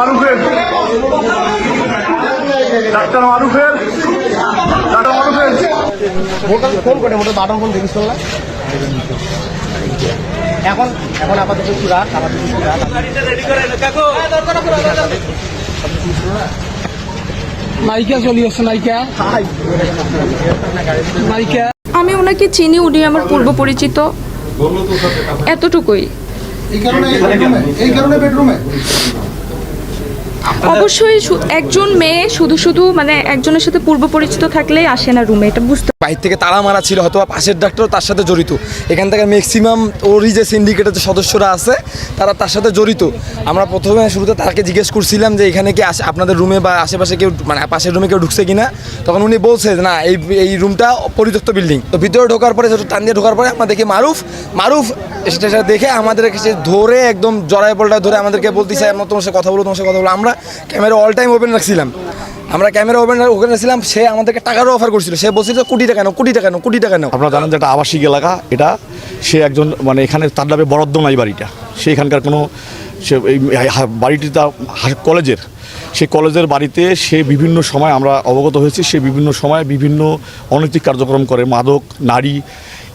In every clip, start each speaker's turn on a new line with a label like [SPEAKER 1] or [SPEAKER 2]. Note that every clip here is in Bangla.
[SPEAKER 1] মারুফের। ডাক্তার মারুফের। ডাক্তার মারুফের।
[SPEAKER 2] মোটর ফোন করে মোটর বাটন ফোন দেখিস না এখন এখন আপাতত একটু রাখ আপাতত একটু রাখ।
[SPEAKER 3] নায়িকা চলি আছে নায়িকা। নায়িকা।
[SPEAKER 4] আমি ওনাকে চিনি উনি আমার পূর্ব পরিচিত। এতটুকুই।
[SPEAKER 5] এই কারণে এই কারণে বেডরুমে।
[SPEAKER 4] অবশ্যই একজন মেয়ে শুধু শুধু মানে একজনের সাথে পূর্ব পরিচিত থাকলেই আসে না রুমে এটা বুঝতে
[SPEAKER 6] বাইর থেকে তালা মারা ছিল হয়তো পাশের ডাক্তারও তার সাথে জড়িত। এখান থেকে ম্যাক্সিমাম ওরই যে সিন্ডিকেটের যে সদস্যরা আছে, তারা তার সাথে জড়িত। আমরা প্রথমে শুরুতে তাকে জিজ্ঞেস করছিলাম যে এখানে কি আপনাদের রুমে বা আশেপাশে কেউ মানে পাশের রুমে কেউ ঢুকছে কিনা? তখন উনি বলছে না, এই এই রুমটা পরিত্যক্ত বিল্ডিং তো ভিতরে ঢোকার পরে টান দিয়ে ঢোকার পরে আমরা দেখি মারুফ মারুফ সেটা দেখে আমাদের কাছে ধরে একদম জড়ায় পল্টা ধরে আমাদেরকে বলতেছে আমরা তোমার সাথে কথা বলব তোমার সাথে কথা বলব আমরা ক্যামেরা অল টাইম ওপেন রাখছিলাম। আমরা ক্যামেরা ওপেন ওপেন রাখছিলাম, সে আমাদেরকে টাকারও অফার করছিল। সে বলছিল, কোটি টাকা নাও, কোটি টাকা নাও, কোটি টাকা নাও।
[SPEAKER 7] আপনারা জানেন যে একটা আবাসিক এলাকা, এটা সে একজন মানে এখানে তার নামে বরাদ্দ নাই বাড়িটা। সে এখানকার কোনো, সে এই বাড়িটি তার কলেজের। সে কলেজের বাড়িতে সে বিভিন্ন সময় আমরা অবগত হয়েছি, সে বিভিন্ন সময় বিভিন্ন অনৈতিক কার্যক্রম করে, মাদক, নারী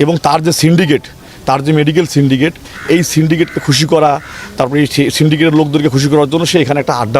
[SPEAKER 7] এবং তার যে সিন্ডিকেট তার যে মেডিকেল সিন্ডিকেট এই সিন্ডিকেটকে খুশি করা, তারপরে এই সিন্ডিকেটের লোকদেরকে খুশি করার জন্য সে এখানে একটা আড্ডা